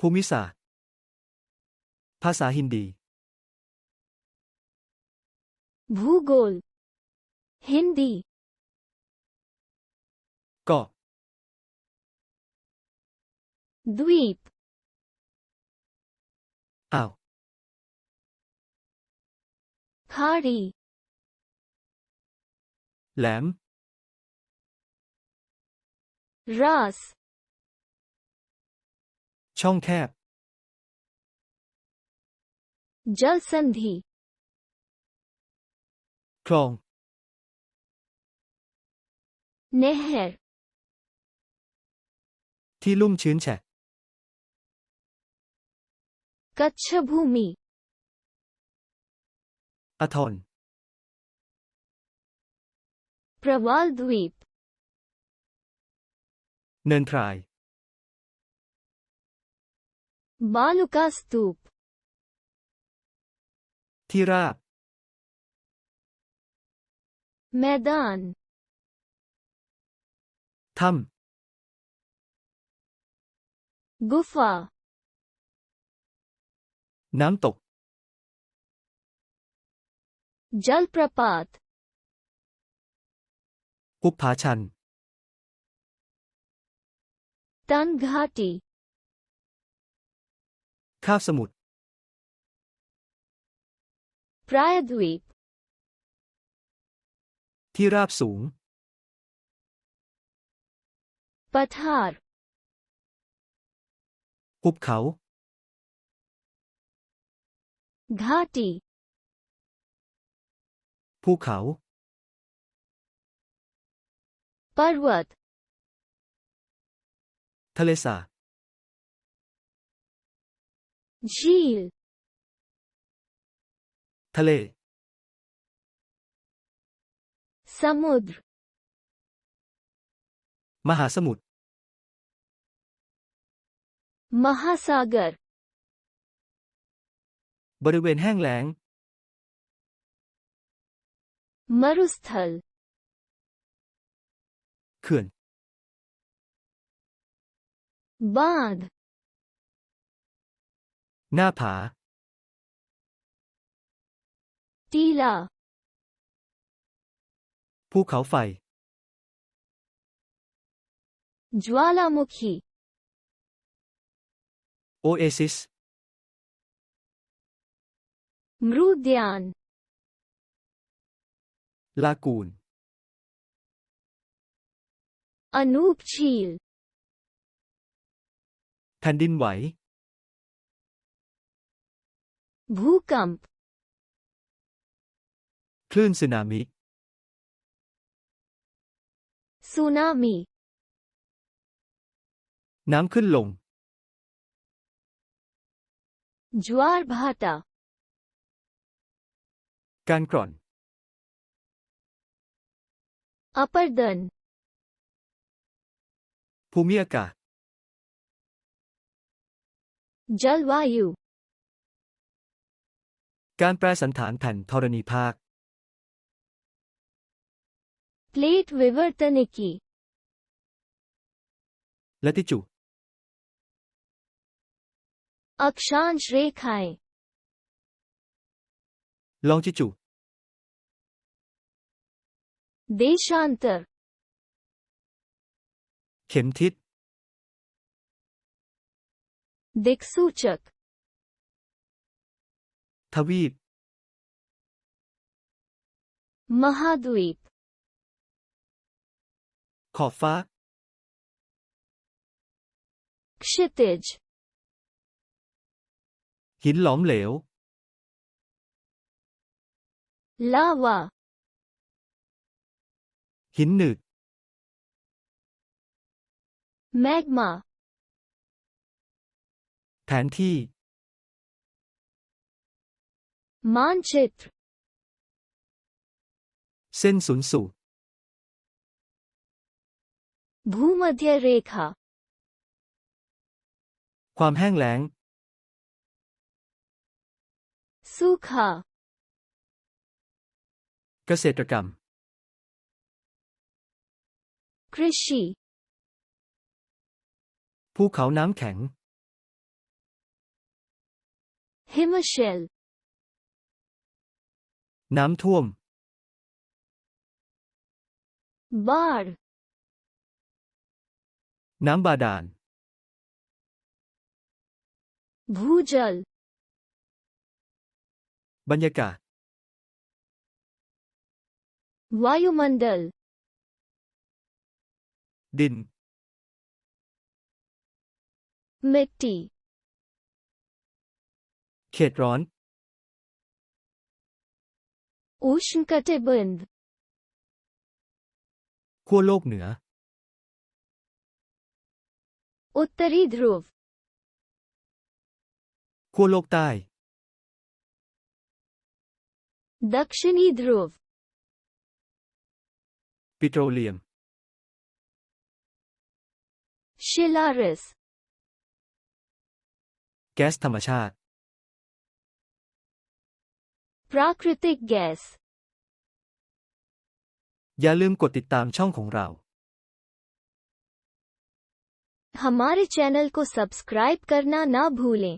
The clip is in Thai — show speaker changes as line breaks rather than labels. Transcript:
ภูมิศาสตร์ ภาษาฮินดี
भूगोल हिंदी
เกาะ
द्वीप
อ่าว
खाड़ी
แหลม
रास
ช่องแคบ
जल संधि
คลอง
नहर
ที่ลุ่มชื้นแฉะ
कच्छ भूमि
อะทอน
प्रवाल द्वीप
เนินพราย
बालुका स्तूप
ที่ราบ
मैदान
ถ้
गुफा ำ
น้ำตก
जलप्रपात
หุบผาชัน
तन घाटी
คาบสมุทร
Prayadweep
ที่ราบสูง Pathar ภูเขา
Ghati
ภูเขา
Parvat
ทะเลสา
झील
ทะเล
समुद्र
มหาสมุทร
महासागर
บริเวณแห้งแล้ง
मरुस्थल
เขื่อน
बांध
หน้าผา
Tila
ภูเขาไฟ
Jwalamukhi
โอเอซิส
มรุดยาน
ลากูน
Anupchil
แผ่นดินไหว
भूकंप
คลื่นสึนามิ
सुनामी
น้ำขึ้นลง
ज्वार भाटा
การกร่อน
अपर्दन
ภูมิอากาศ
जलवायु
การแปรสันฐานแผ่นธรณีภาค
प्लेट विवर्तनिकी
และติจู
अक्षांश रेखाएं
ลองจิจู
देशांतर
เข็มทิศ
दिक्सूचक
ทวีป
महाद्वीप
ขอบฟ้า
क्षितिज
หินหลอมเหลว
लावा
หินหนืด
मैग्मा
แผนที่
मानचित्र
เส้นศูนย์สูตร
भूमध्य रेखा
ความแห้งแล้ง
सूखा
เกษตรกรรม
कृषि
ภูเขาน้ำแข็ง
हिमशैल
น้ำท่วม
बाढ़
น้ำบาดาล
भूजल
บรรยากาศ
वायुमंडल
ดิน
मिट्टी
เขตร้อน
उष्णकटिबंध
ขั้วโลกเหนือ
उत्तरी ध्रुव
ขั้วโลกใต้
दक्षिणी ध्रुव
ปิโตรเลียม
शिलारस
แก๊สธรรมชาติ
प्राकृतिक गैस
อย่าลืมกดติดตามช่องของเรา
हमारे चैनल को सब्सक्राइब करना ना भूलें